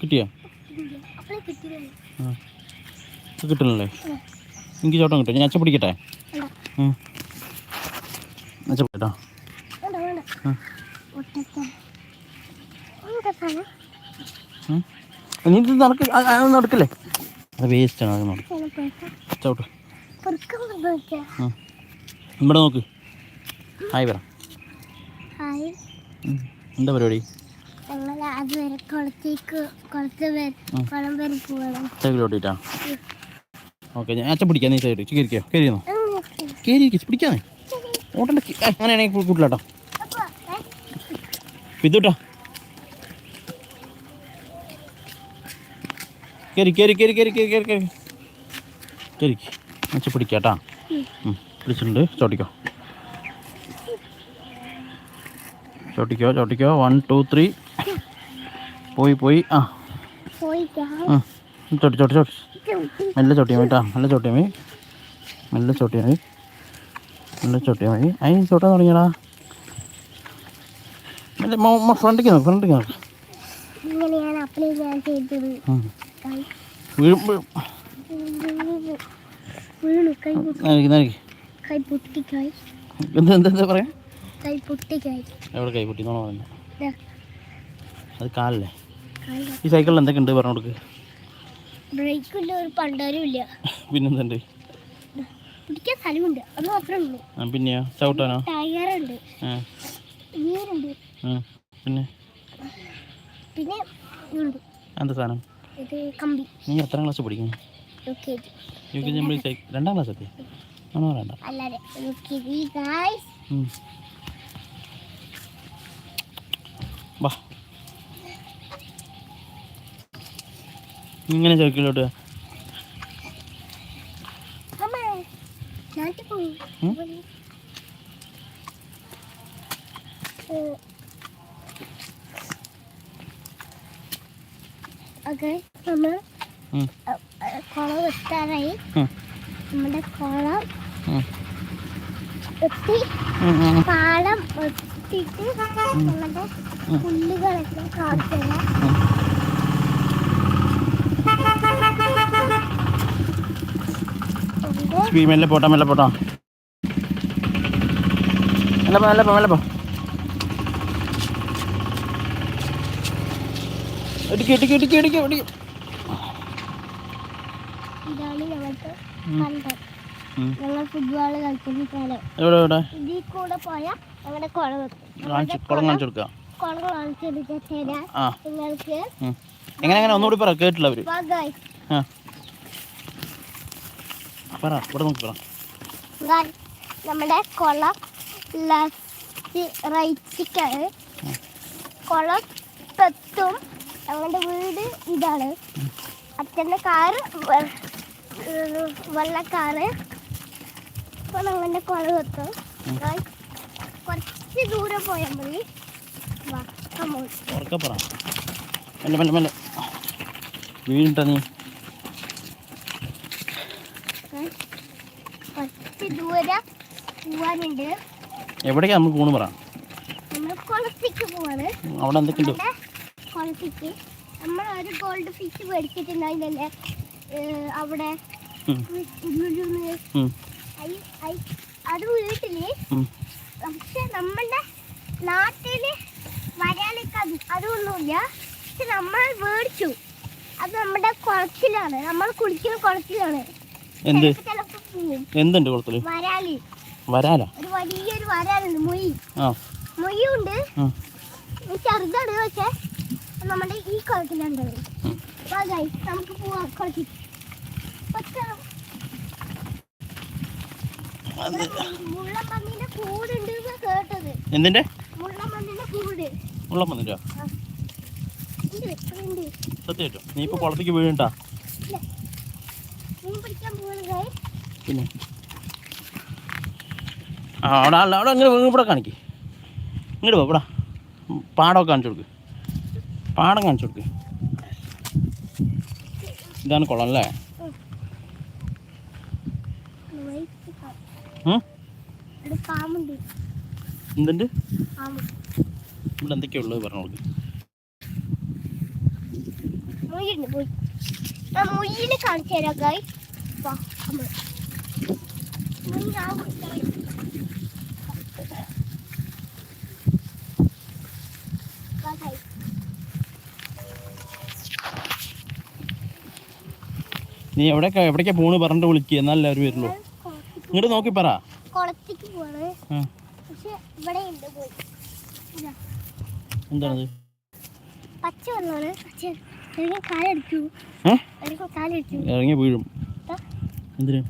കിട്ടിയോ? കിട്ടണല്ലേ? എനിക്ക് ചോട്ടം കിട്ടും. ഞാൻ അച്ഛൻ പിടിക്കട്ടെ? നടക്കില്ലേ? അത് വേസ്റ്റാണ് ഇവിടെ നോക്ക്. ഹായ് പറ. എന്താ പരിപാടി? ഞങ്ങൾ അതുവരെ കുളത്തേക്ക് കുളത്ത് വരെ ഉം. കുളം വരെ പോകണം സൈക്കിളോട്ടിട്ടാ ഓക്കെ ഞാൻ അച്ഛൻ പിടിക്കാം നീ സൈഡ് കയറിക്കോ കയറിയെന്നോ കയറി പിടിക്കാന്നേ. ഓട്ടണ്ട അങ്ങനെയാണെങ്കിൽ കൂട്ടിലാട്ടോ. പിതുട്ടാ കയറി കയറി കയറി കയറി കയറി കയറി കയറി കയറി അച്ഛൻ പിടിക്കാട്ടാ. ഉം, പിടിച്ചിട്ടുണ്ട്. ചോട്ടിക്കോ. ചോട്ടിക്കോ ചോട്ടിക്കോ. വൺ ടു ത്രീ പോയി പോയി. ആ. ചോട്ടി ചോട്ടി ചോട്ടി. നല്ല ചോട്ടിയാ കേട്ടാ നല്ല ചോട്ടിയാ മതി. നല്ല ചോട്ടിയാ മതി. നല്ല ചോട്ടിയാ മതി. അതിന് ചോട്ടാ തുടങ്ങിയടാ. ഫ്രണ്ടിക്ക് നോക്ക് ഫ്രണ്ടിക്ക് നോക്ക്. എന്താ പറയാ? കൈ പൊട്ടി എവിടെ കൈ പൊട്ടി എന്നാണ് അത് കാലല്ലേ ഈ സൈക്കിളിൽ എന്തൊക്കെ ഉണ്ട് പറഞ്ഞു കൊടുക്ക്. ബ്രേക്കില്ല ഒരു പണ്ടാരും ഇല്ല. പിന്നെന്തുണ്ട്? പിടിക്കാൻ സ്ഥലമുണ്ട്. അത് മാത്രമേ പിന്നെയാ? ചവിട്ടാനോ? ടയറുണ്ട്. ഗിയറുണ്ട് പിന്നെ? പിന്നെ എന്താ സാധനം? ഇത് കമ്പി. നീ എത്ര ക്ലാസ് പഠിക്കുന്നു? U K G U K G രണ്ടാം ക്ലാസ് എത്തി ആണോ വേണ്ട അല്ലാതെ യു കെ ജി ഗായ്സ് ഇങ്ങനെ ചോക്കിലോട്ട് കുളം എത്താറായി നമ്മുടെ നമ്മുടെ പുല്ലുകളൊക്കെ കാട്ടില്ല ഉം. പി മെല്ലെ പോട്ടെ മെല്ലെ പോട്ടോ മെല്ലെ പോ മെല്ലെ പോ മെല്ലെ പോ. ഇടിക്ക് ഇടിക്ക് ഇടിക്ക് ഇടിക്ക് ഇടിക്ക്. ഞങ്ങൾ ഫുട്ബോൾ കളിക്കുന്ന സ്ഥലം. ഇതിൽ കൂടെ പോയാൽ ഞങ്ങളുടെ കുളം എത്തും കാണിച്ചു കുളം കാണിച്ചു കുളം നിങ്ങൾക്ക്. എങ്ങനെ എങ്ങനെ? ഒന്നുകൂടി പറ കേട്ടില്ല അവർ. പറ ഇവിടെ നോക്കി പറ. നമ്മുടെ കുളം. ലെഫ്റ്റ് റൈറ്റിക്കാണ് കുളം എത്തും ഞങ്ങളുടെ വീട് ഇതാണ്. അച്ഛന്റെ കാറ് വെള്ളക്കാറ്. അപ്പോൾ ഞങ്ങളുടെ കുളം എത്തും കുറച്ച് ദൂരം പോയാൽ മതി. വാ കമോൺ മെല്ലെ മെല്ലെ മെല്ലെ. വീണിട്ട നീ കുറച്ച് ദൂരം പോവാനുണ്ട് എവിടേക്കാ നമുക്ക് പോണ് പറ. നമ്മൾ അവിടെ എന്തൊക്കെയുണ്ട്? കുളത്തിക്ക്. നമ്മൾ ഒരു ഗോൾഡ് ഫിഷ് മേടിച്ചിട്ടുണ്ടായിരുന്നല്ലേ അവിടെ അത് വീട്ടിൽ. പക്ഷെ നമ്മളുടെ നാട്ടിൽ വരാനൊക്കെ അത് അതൊന്നുമില്ല. പക്ഷെ നമ്മൾ മേടിച്ചു. അത് നമ്മുടെ കുളത്തിലാണ്. നമ്മൾ കുളിക്കുന്ന കുളത്തിലാണ്. എന്തുണ്ട് കുളത്തിൽ? വരാൽ വരാലോ ഒരു വലിയൊരു വരാലുണ്ട് മൊയ്. ആ. മൊയ്യുണ്ട്. ചെറുതാണ് പക്ഷേ നമ്മുടെ ഈ കുളത്തിലുണ്ട് നമുക്ക് പോവാം കുളത്തിൽ എന്തിന്റെ മുള്ളം പന്നിന്റെ സത്യം നീ ഇപ്പൊ കുളത്തേക്ക് വീഴണ്ടാ പിന്നെ? അവിടെ അല്ല അവിടെ അങ്ങനെ ഇവിടെ കാണിക്ക്. ഇങ്ങോട്ട് പോ ഇവിടെ. പാടമൊക്കെ കാണിച്ചു കൊടുക്ക്. പാടം കാണിച്ചു കൊടുക്ക്. ഇതാണ് കുളം അല്ലേ? എന്തുണ്ട്? ഇവിടെ എന്തൊക്കെയാ ഉള്ളത് പറഞ്ഞു കൊടുക്ക്. മുയിലിനെ കാണിച്ചു തരാം നീ എവിടെ എവിടേക്കാ പോണ്? പറഞ്ഞിട്ട് വിളിക്കുക എന്നാലേ അവർ വരുള്ളൂ. ഇങ്ങോട്ട് നോക്കി പറ. എന്താണത്? ഇറങ്ങി വീഴും. എന്തിന്?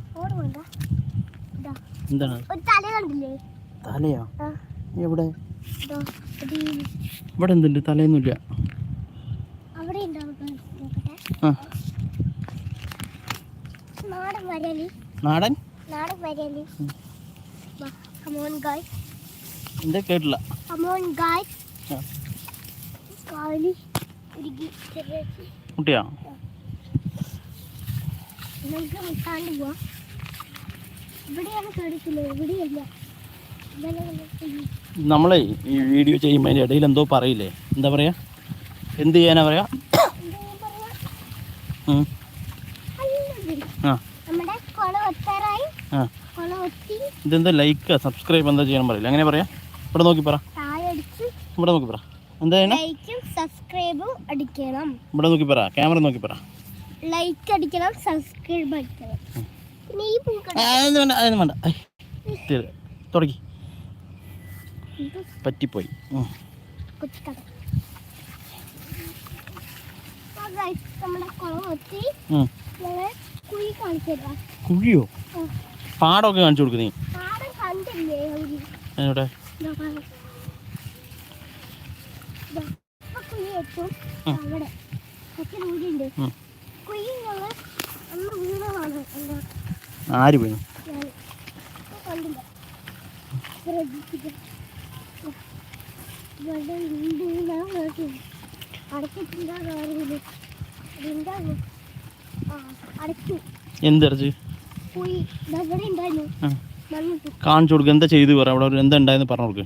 എന്താണ്? തലയാ? എവിടെ? ഇവിടെ എന്തുണ്ട്? തലയൊന്നുമില്ല. നാടൻ എന്താ കേട്ടില്ല? കുട്ടിയാ? നമുക്ക് മുട്ടാണ്ട് പോവാം ഇവിടെയാണ് കേടിക്കുന്നത് ഇവിടെയല്ല ഇതല്ലേ നമുക്ക് നമ്മളെ ഈ വീഡിയോ ചെയ്യുമ്പോൾ അതിന്റെ ഇടയിൽ എന്തോ പറയില്ലേ? എന്താ പറയാ? എന്ത് ചെയ്യാനാ പറയാ? ഇതെന്താ ലൈക്ക് സബ്സ്ക്രൈബ് എന്താ ചെയ്യാൻ പറയില്ല? അങ്ങനെ പറയാ? ഇവിടെ നോക്കി പറ. ഇവിടെ നോക്കി പറ. എന്താ സബ്സ്ക്രൈബും അടിക്കണം. ഇവിടെ നോക്കി പറ. ക്യാമറ നോക്കി പറ. ലൈക്ക് അടിക്കണം സബ്സ്ക്രൈബ് അടിക്കണം. അതൊന്നും വേണ്ട അതൊന്നും വേണ്ട. ഐ, തീരെ. തുടങ്ങി. പറ്റിപ്പോയി. കുഴിയോ? പാടൊക്കെ പാടമൊക്കെ കാണിച്ചു കൊടുക്ക് നീ. ആ കുഴി വെക്കും. ഉം. അവിടെ. കുറച്ച് ദൂരമുണ്ട് കുഴി ഞങ്ങൾ വീണതാണ് എന്താ ആര് വീണു എന്തിറച്ച് പോയി. കാണിച്ചു കൊടുക്കുക എന്താ ചെയ്തു പറ. അവിടെ ഒരു എന്താ ഉണ്ടായെന്ന് പറഞ്ഞു കൊടുക്ക്.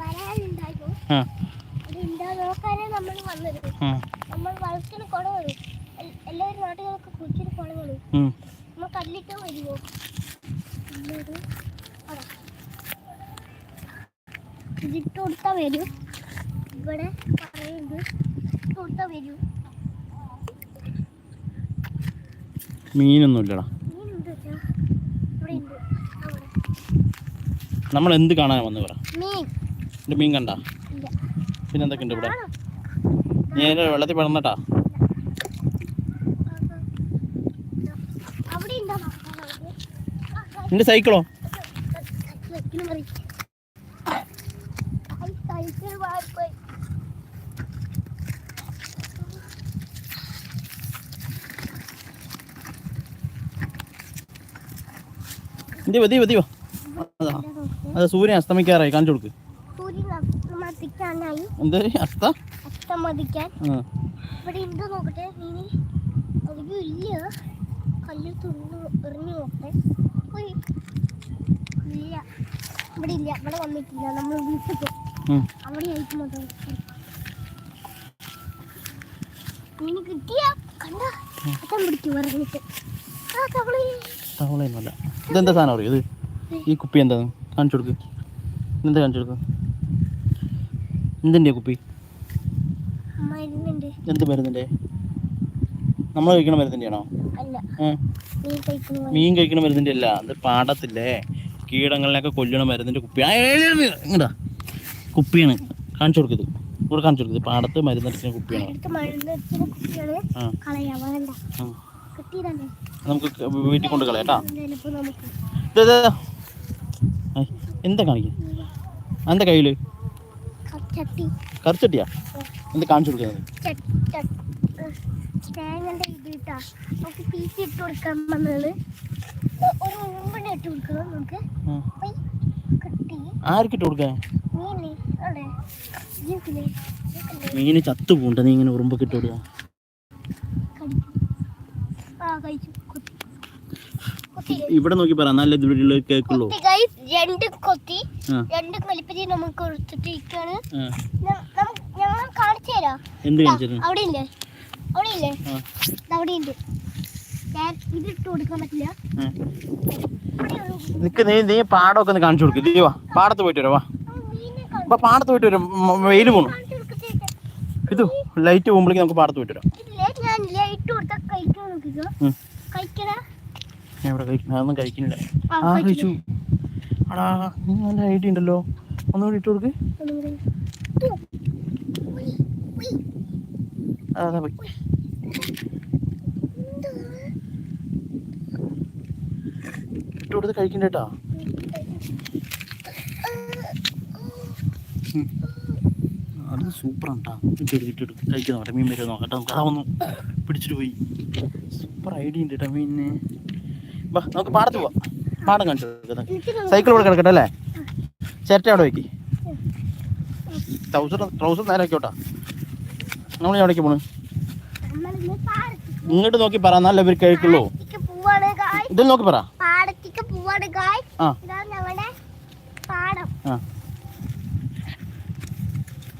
വരാനുണ്ടായിരുന്നു ആ. എല്ലാവരും. നമ്മൾ കല്ലിട്ട് വരുമോ ഇതിട്ട് കൊടുത്താൽ വരും. ഇവിടെ പറയുന്നത് ഇട്ട് കൊടുത്താൽ വരും. മീനൊന്നും ഇല്ലടാ മീനുണ്ട് വെച്ചാ ഇവിടെ ഉണ്ട്. നമ്മൾ എന്ത് കാണാൻ വന്നു പറ. മീൻ. കണ്ട? പിന്നെ എന്തൊക്കെ ഉണ്ട് ഇവിടെ അതിന്റെ വെള്ളത്തിൽ പെടന്നട്ടാ അവിടെ ഉണ്ടോ നിന്റെ സൈക്കിളോ? എന്തി മതി മതിയോ അതാ. അത് സൂര്യൻ അസ്തമിക്കാറായി കാണിച്ചു കൊടുക്ക്. എന്ത് അസ്ത? അസ്തമതിക്കാൻ ഇവിടെ ഉണ്ടോ നോക്കട്ടെ. നീ അധികം ഇല്ല. കല്ല് തുറന്ന് എറിഞ്ഞു നോക്കട്ടെ. ഇല്ല. ഇവിടെ ഇല്ല. ഇവിടെ വന്നിട്ടില്ല. നമ്മൾ വീട്ടിൽ. അവിടെ ആയിരിക്കും കിട്ടിയ? കണ്ട? പറഞ്ഞിട്ട്. തവളയൊന്നുമല്ല ഇതെന്താ സാധനം അറിയോ? ഇത് ഈ കുപ്പി എന്താണ് കാണിച്ചു കൊടുക്ക്. ഇതെന്താ കാണിച്ചു കൊടുക്ക്? എന്തിന്റെ കുപ്പി? എന്ത് മരുന്നിന്റെ? നമ്മൾ കഴിക്കണ മരുന്നിന്റെ ആണോ മീൻ കഴിക്കണ മരുന്നിന്റെ അല്ല അത് പാടത്തില്ലേ? കീടങ്ങളിലൊക്കെ കൊല്ലണ മരുന്നിന്റെ കുപ്പി. ഇങ്ങടാ. കുപ്പിയാണ്. കാണിച്ചു കൊടുക്കത് ഇവിടെ കാണിച്ചു കൊടുക്കത് പാടത്ത് മരുന്നടിച്ച കുപ്പിയാണ്. നമുക്ക് വീട്ടിൽ കൊണ്ട് കളയാട്ടാ എന്താ കാണിക്കുക എന്താ കയ്യിൽ? കറിച്ചട്ടിയാ എന്താ കാണിച്ചു കൊടുക്കുന്നത്? തേങ്ങന്റെ ഇത് കിട്ടാ നമുക്ക് തീറ്റി ഇട്ട് കൊടുക്കാൻ ഒരു ഉറുമ്പിനെ ഇട്ട് കൊടുക്കണം നമുക്ക്. ആ. പോയി കിട്ടി. ആർക്കിട്ട് കൊടുക്കാൻ? മീന്. ചത്തു പോണ്ട നീ ഇങ്ങനെ ഉറുമ്പൊക്കെ ഇട്ട് കടിക്കും ഇവിടെ നോക്കി പറ. നല്ല ഇതിലുള്ള കേക്കുള്ളൂ. രണ്ട് കൊത്തി. രണ്ട് കലിപ്പതി നമുക്ക് കൊടുത്തിട്ടിരിക്കാണ് ഞങ്ങൾ കാണിച്ചു തരാം. അവിടെ ഇല്ലേ അവിടെ ഇല്ലേ ഉണ്ട് നിക്ക് നീ നീ പാടമൊക്കെ ഒന്ന് കാണിച്ചു കൊടുക്കും. നീ വാ പാടത്ത് പോയിട്ട് വരാം വാ അപ്പൊ പാടത്ത് പോയിട്ട് വരും. വെയിൽ പോണു. ഇത് ലൈറ്റ് പോകുമ്പോഴേക്ക് നമുക്ക് പാടത്ത് പോയിട്ട് വരാം. എവിടെ കഴിക്കണം അതൊന്നും കഴിക്കുന്നില്ല. ആ. കഴിച്ചു. അടാ നീ നല്ല ഐഡിയ ഉണ്ടല്ലോ. ഒന്നുകൂടി ഇട്ട് കൊടുക്ക് ഒന്നുകൂടി. തു. ഉയ്, ഉയ്. ആ, അതാ പോയി ഇട്ട് കൊടുത്ത് കഴിക്കണ്ട കേട്ടാ. അത് സൂപ്പറാണ് കേട്ടോ. ഇട്ടെടുക്ക് ഇട്ടെടുക്ക് കഴിക്കാൻ നോക്കട്ടെ മീൻ വരെ നോക്കട്ടെ. നമുക്ക് അതൊന്നും പിടിച്ചിട്ട് പോയി. സൂപ്പർ ഐഡിയ ഉണ്ട് കേട്ടോ മീനിന്. ബാ നമുക്ക് പാടത്ത് പോവാം. പാടം കാണിച്ചു സൈക്കിൾ ഇവിടെ കിടക്കട്ടെ അല്ലേ? ചേട്ടൻ അവിടെ വയ്ക്കി. ട്രൗസർ ട്രൗസർ നേരെ ആക്കിയോട്ടാ നമ്മൾ എവിടേക്ക് പോണു? ഇങ്ങോട്ട് നോക്കി പറ നല്ല ഇവർ കഴിക്കുള്ളൂ ഗായ് ഇതിൽ നോക്കി പറ.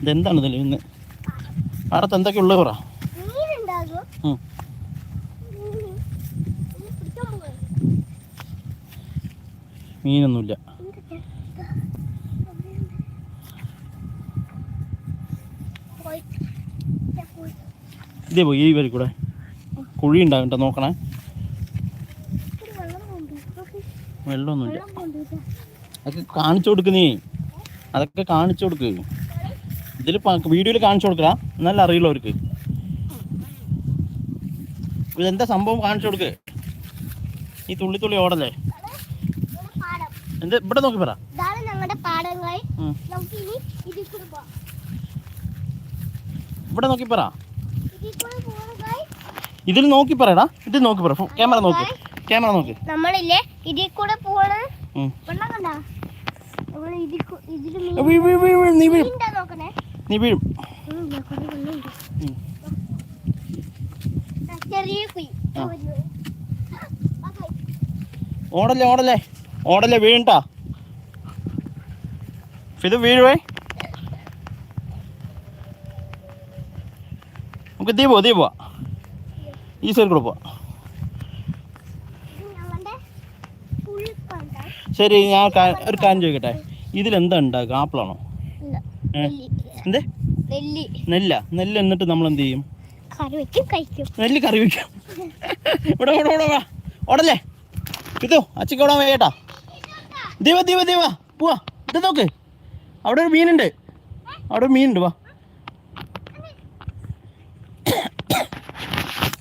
ഇതെന്താണ് ഇതിൽ ഇന്ന്? പാടത്ത് എന്തൊക്കെ ഉള്ളത് പറ. മീനൊന്നുമില്ല എന്തൊക്കെ? ദാ, അവിടെയുണ്ട്. പോയി. ദാ പോയി. ഇതേ പോയി ഈ വരി കൂടെ. കുഴി ഉണ്ടാവും കേട്ടോ നോക്കണേ. വെള്ളമൊന്നുമില്ല. അതൊക്കെ കാണിച്ചു കൊടുക്കുന്നേ അതൊക്കെ കാണിച്ചു കൊടുക്ക്. ഇതിൽ വീഡിയോയിൽ കാണിച്ചു കൊടുക്കുക നല്ല അറിയില്ല അവർക്ക് ഇതെന്താ സംഭവം? കാണിച്ചു കൊടുക്ക്. ഈ തുള്ളി തുള്ളി ഓടല്ലേ? എന്താ ഇവിടെ നോക്കി പറ. ഇവിടെ നോക്കി പറ. ഇതിൽ നോക്കി പറയടാ. ഇതിൽ നോക്കി പറ. ക്യാമറ നോക്ക്. ക്യാമറ നോക്ക്. നമ്മളില്ലേ ഇതിൽ കൂടെ പോവാണ്. നീ വീഴും. നീ വീഴും. ഓടല്ലേ ഓടല്ലേ. ഓടല്ലേ വീഴണ്ടാ ഇത് വീഴുവേ നമുക്ക് ദീപോ ദീപോ. ഈ സൈഡ് കൂടെ പോവാം ഇത് ഞങ്ങളുടെ പുളിക്കണ്ട. ശരി ഞാൻ ഒരു കാര്യം ചോദിക്കട്ടെ? ഇതിലെന്താ ഉണ്ടാക്കുക? ആപ്പിളാണോ. എന്ത്? നെല്ല. നെല്ല്. എന്നിട്ട് നമ്മൾ എന്ത് ചെയ്യും നെല്ല് കറി വെക്കും. ഇവിടെ ഇവിടെ ഇവിടെ. ഓടല്ലേ? ഇതോ അച്ഛക്ക് ഓടാൻ വയ്യേട്ടാ. ദീപ ദീപ ദീപ. പോവാ. ഇത് നോക്ക്. അവിടെ ഒരു മീനുണ്ട്. അവിടെ ഒരു മീനുണ്ട് വാ.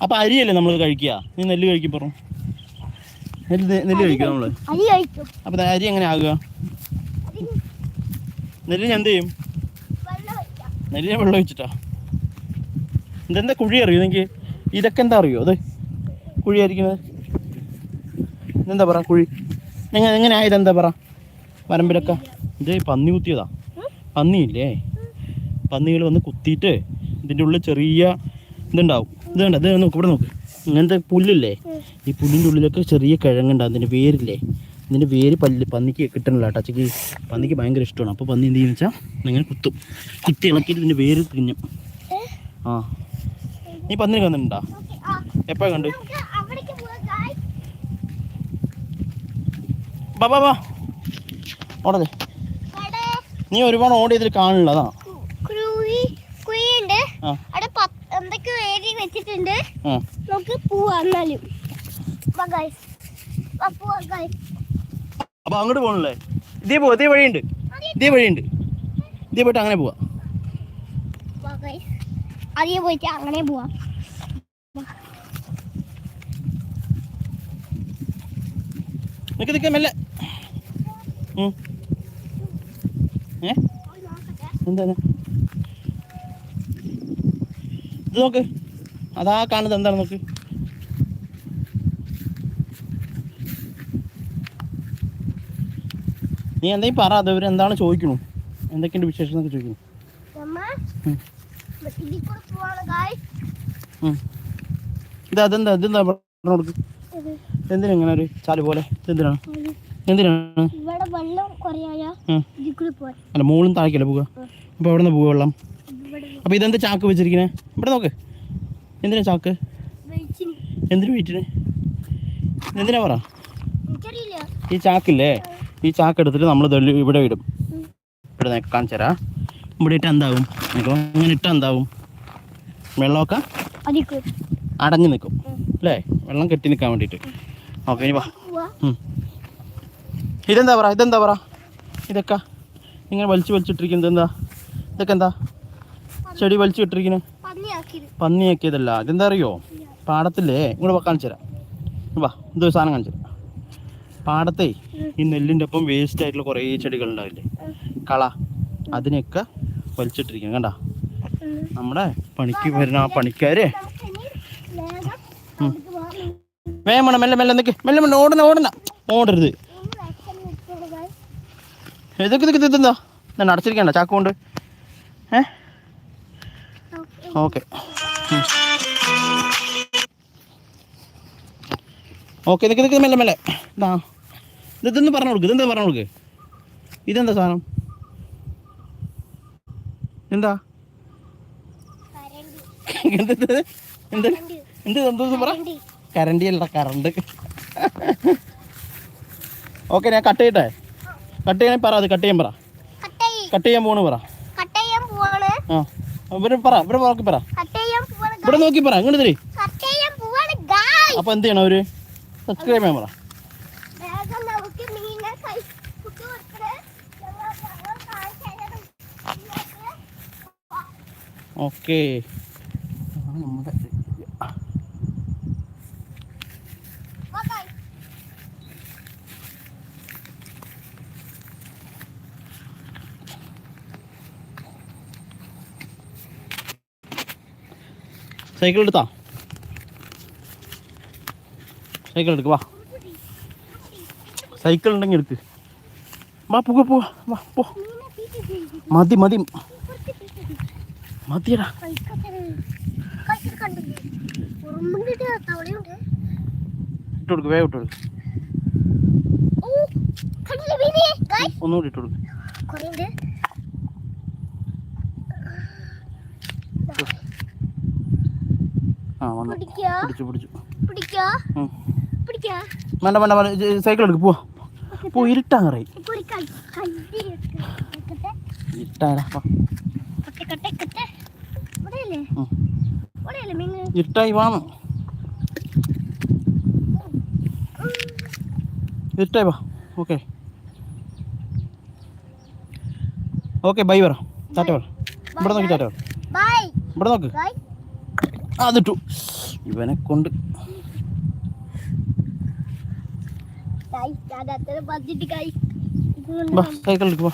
അപ്പൊ അരിയല്ലേ നമ്മൾ കഴിക്കുക? നീ നെല്ല് കഴിക്കും പറഞ്ഞു നെല്ല് നെല്ല് കഴിക്കുക നമ്മൾ? അരി കഴിക്കും. അപ്പൊ അരി എങ്ങനെ ആകുക? നെല്ല് നെല്ലിന് എന്ത് ചെയ്യും നെല്ലിനെ വെള്ളം ഒഴിച്ചിട്ടാ. ഇതെന്താ കുഴി അറിയോ എനിക്ക് ഇതൊക്കെ എന്താ അറിയോ അത്? കുഴിയായിരിക്കുന്നത് ഇതെന്താ പറ കുഴി? എങ്ങനെ എങ്ങനെ ഇതെന്താ എന്താ പറ? വരമ്പിലൊക്കെ? ഇത് പന്നി കുത്തിയതാ. പന്നിയില്ലേ? പന്നികൾ വന്ന് കുത്തിയിട്ട് ഇതിന്റെ ഉള്ളിൽ ചെറിയ ഇതുണ്ടാവും. ഇത് വേണ്ട ഇത് നോക്ക് ഇവിടെ നോക്ക്. ഇങ്ങനത്തെ പുല്ലില്ലേ? ഈ പുല്ലിന്റെ ഉള്ളിലൊക്കെ ചെറിയ കിഴങ്ങുണ്ട്. ഇതിന്റെ വേരില്ലേ? ഇതിന്റെ വേര് പല്ല് പന്നിക്ക് കിട്ടണില്ല ടച്ചക്ക് പന്നിക്ക് ഭയങ്കര ഇഷ്ടമാണ്. അപ്പോൾ പന്നി എന്ത് ചെയ്യുന്ന വെച്ചാൽ ഇങ്ങനെ കുത്തും. കുത്തി ഇളക്കിയിട്ട് ഇതിന്റെ വേര് തിന്നും. ആ. നീ പന്നിനെ കണ്ടിട്ടുണ്ടോ? എപ്പോഴാ കണ്ട്? guys. ബാ അവിടെ നീ ഒരുപാട് ഓടി ഇതിൽ കാണില്ല അതാ. വെച്ചിട്ടുണ്ട്. നമുക്ക് പോവാം അപ്പൊ അങ്ങോട്ട് പോകണല്ലേ ഇതേ പോവാ ഇതേ വഴിയുണ്ട്. ഇതേ വഴിയുണ്ട്. ഇതേ പോയിട്ട് അങ്ങനെ പോവാ. അതിയെ പോയിട്ട് അങ്ങനെ പോവാം. നിൽക്ക് നിൽക്കാൻ മെല്ലെ. ഏ? എന്താണ് ഇത് നോക്ക്. അതാ കാണുന്നത്. എന്താണ് നോക്ക്? നീ എന്തെങ്കിലും പറ അത് എന്താണ് ചോദിക്കണു? എന്തൊക്കെയുണ്ട് വിശേഷം എന്നൊക്കെ പോവാണ് guys. അതെന്താ ഇതെന്താ കൊടുക്ക്? എന്തിനാ ഇങ്ങനെ ഒരു ചാൽ പോലെ? എന്തിനാണ്? ഇത് എന്തിനാണ് അല്ല മുകളും താഴേക്കല്ലേ പോവുക? അപ്പൊ എവിടെ നിന്ന് പോവുക വെള്ളം അപ്പൊ ഇതെന്താ ചാക്ക് വെച്ചിരിക്കണേ? ഇവിടെ നോക്ക്. എന്തിനാ ചാക്ക്? എന്തിനു വെയിറ്റിന്? എന്തിനാ പറ? ഈ ചാക്കില്ലേ? ഈ ചാക്ക് എടുത്തിട്ട് നമ്മൾ ഇവിടെ ഇടും. ഇവിടെ നിനക്ക് കാണിച്ചു തരാം. ഇവിടെ ഇട്ട് എന്താവും? അങ്ങനെ ഇട്ട് എന്താവും? വെള്ളമൊക്കെ അടഞ്ഞു നിൽക്കും അല്ലേ? വെള്ളം കെട്ടി നിൽക്കാൻ വേണ്ടിയിട്ട്. ഓക്കെ ഇനി വാ. ഇതെന്താ പറ? ഇതെന്താ പറ? ഇതൊക്കെ ഇങ്ങനെ വലിച്ചു വലിച്ചിട്ടിരിക്കുന്നത് എന്താ? ഇതൊക്കെ എന്താ? ചെടി വലിച്ചു ഇട്ടിരിക്കുന്നത് പന്നിയാക്കിയതല്ല. അതെന്താ അറിയോ പാടത്തില്ലേ? ഇങ്ങോട്ട് കാണിച്ചു തരാം വാ ഇതൊരു സാധനം കാണിച്ചു തരാം പാടത്തെ ഈ നെല്ലിന്റെ ഒപ്പം വേസ്റ്റ് ആയിട്ടുള്ള കുറേ ചെടികൾ ഉണ്ടാവില്ലേ? കള. അതിനെയൊക്കെ വലിച്ചിട്ടിരിക്കണം കണ്ട? നമ്മുടെ പണിക്ക് വരുന്ന ആ പണിക്കാര്. വേണം മെല്ലെ മെല്ലെ നിൽക്ക് മെല്ലെ മെല്ലെ ഓടണ ഓടണ ഓടരുത്. ഇതൊക്കെ ഇതൊക്കെ ഇതെന്താ? ഞാൻ അടച്ചിരിക്കണ്ട ചാക്കുകൊണ്ട്. ഏഹ്. ഓക്കെ. ഓക്കെ നിൽക്ക് നിൽക്ക് മെല്ലെ മെല്ലെ. ഇതാ. ഇത് ഇതൊന്ന് പറഞ്ഞു കൊടുക്ക്? ഇതെന്താ പറഞ്ഞു കൊടുക്ക്? ഇതെന്താ സാധനം? എന്താ. എന്ത് എന്ത്? എന്ത്. എന്തോന്ന് പറ? കരണ്ടി. അല്ല കറണ്ട്. ഓക്കെ ഞാൻ കട്ട് ചെയ്യട്ടെ? കട്ട് ചെയ്യാൻ പറ അത് കട്ട് ചെയ്യാൻ പറ. കട്ട് ചെയ്യ്. കട്ട് ചെയ്യാൻ പോണ് പറ. ആ. ഇവിടെ പറ ഇവിടെ നോക്കി പറ. ഇവിടെ നോക്കി പറ ഇങ്ങോട്ട് തരി അപ്പോൾ എന്ത് ചെയ്യണം അവർ? സബ്സ്ക്രൈബ് ചെയ്യാൻ പറ. വേഗം നമുക്ക് മീനെ കൈ കുത്തി കൊടുക്കണേ. ഞങ്ങൾ ഞങ്ങൾ കാണിച്ചു തരാം. നിങ്ങൾക്ക് ഓക്കെ നമ്മുടെ വാ guys. സൈക്കിൾ എടുത്താ സൈക്കിൾ എടുക്ക് വാ സൈക്കിൾ ഉണ്ടെങ്കിൽ എടുക്ക് വാ പോക പോവാ വാ പോ മതി മതി. മതിയടാ ഇട്ടുകൊടുക്ക് വേഗം ഇട്ടുകൊടുക്ക്. ഒന്നുകൂടി ഇട്ട് കൊടുക്ക് കുറേയുണ്ട്. ആ വന്നു. പിടിക്കാ, പിടിച്ചു പിടിച്ചു. പിടിക്കാ, വേണ്ട വേണ്ട വേണ്ട. സൈക്കിൾ എടുക്ക് പോവാ പോ ഇരുട്ടാ കറി. ഇരുട്ടാടാ വാ. ഇരുട്ടായി ഇരുട്ടായി വാ. ഓക്കെ. ഓക്കെ ബൈ പറ. ടാറ്റ പറ. ഇവിടെ നോക്കി ടാറ്റ പറ. ഇവിടെ നോക്ക്. അതിട്ടു. ഇവനെ കൊണ്ട്. Guys, ഞാൻ അത്ര പതിട്ട് guys. വാ സൈക്കിൾ എടുക്ക് വാ